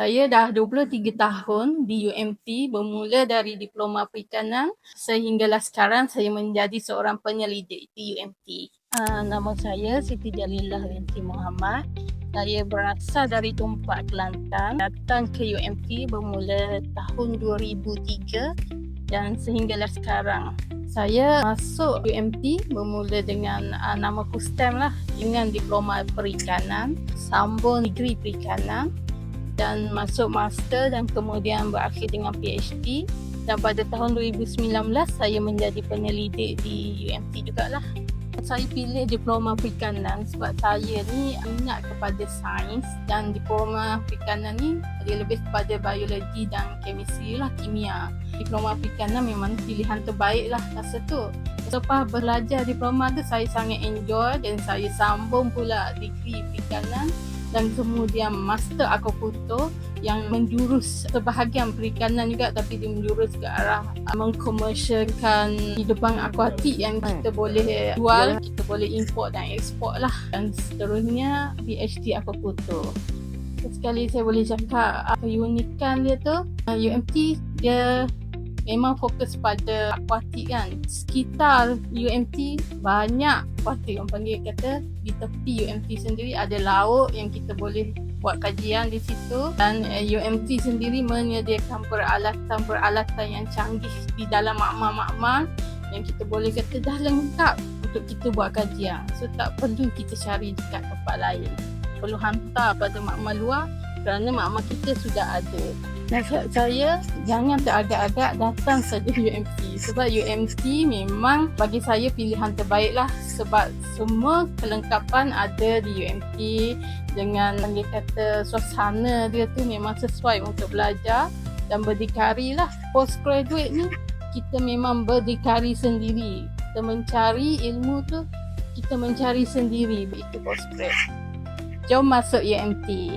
Saya dah 23 tahun di UMT bermula dari diploma perikanan sehinggalah sekarang saya menjadi seorang penyelidik di UMT. Uh, nama saya Siti Jalillah binti Muhammad. Saya berasal dari Tumpak Kelantan, datang ke UMT bermula tahun 2003 dan sehinggalah sekarang. Saya masuk UMT bermula dengan uh, nama Kustem lah dengan diploma perikanan, sambung degree perikanan dan masuk master dan kemudian berakhir dengan PhD dan pada tahun 2019 saya menjadi penyelidik di UMT jugalah. Saya pilih diploma perikanan sebab saya ni minat kepada sains dan diploma perikanan ni dia lebih kepada biologi dan chemistry lah, kimia. Diploma perikanan memang pilihan terbaik lah rasa tu. Selepas belajar diploma tu saya sangat enjoy dan saya sambung pula degree perikanan dan kemudian master akupunktur yang menjurus sebahagian perikanan juga tapi dia menjurus ke arah uh, mengkomersialkan hidupan akuatik yang kita boleh jual, kita boleh import dan ekspor lah dan seterusnya PhD akupunktur. Sekali saya boleh cakap apa keunikan dia tu, uh, UMT dia memang fokus pada akuatik kan. Sekitar UMT banyak akuatik orang panggil kata di tepi UMT sendiri ada laut yang kita boleh buat kajian di situ dan uh, UMT sendiri menyediakan peralatan-peralatan yang canggih di dalam makmal-makmal yang kita boleh kata dah lengkap untuk kita buat kajian. So tak perlu kita cari dekat tempat lain. Perlu hantar pada makmal luar kerana makmal kita sudah ada. Nasihat saya jangan teragak-agak datang saja UMT sebab UMT memang bagi saya pilihan terbaik lah. Sebab semua kelengkapan ada di UMT dengan dia kata suasana dia tu memang sesuai untuk belajar dan berdikari lah. Postgraduate ni kita memang berdikari sendiri. Kita mencari ilmu tu kita mencari sendiri. Itu postgrad. Jom masuk UMT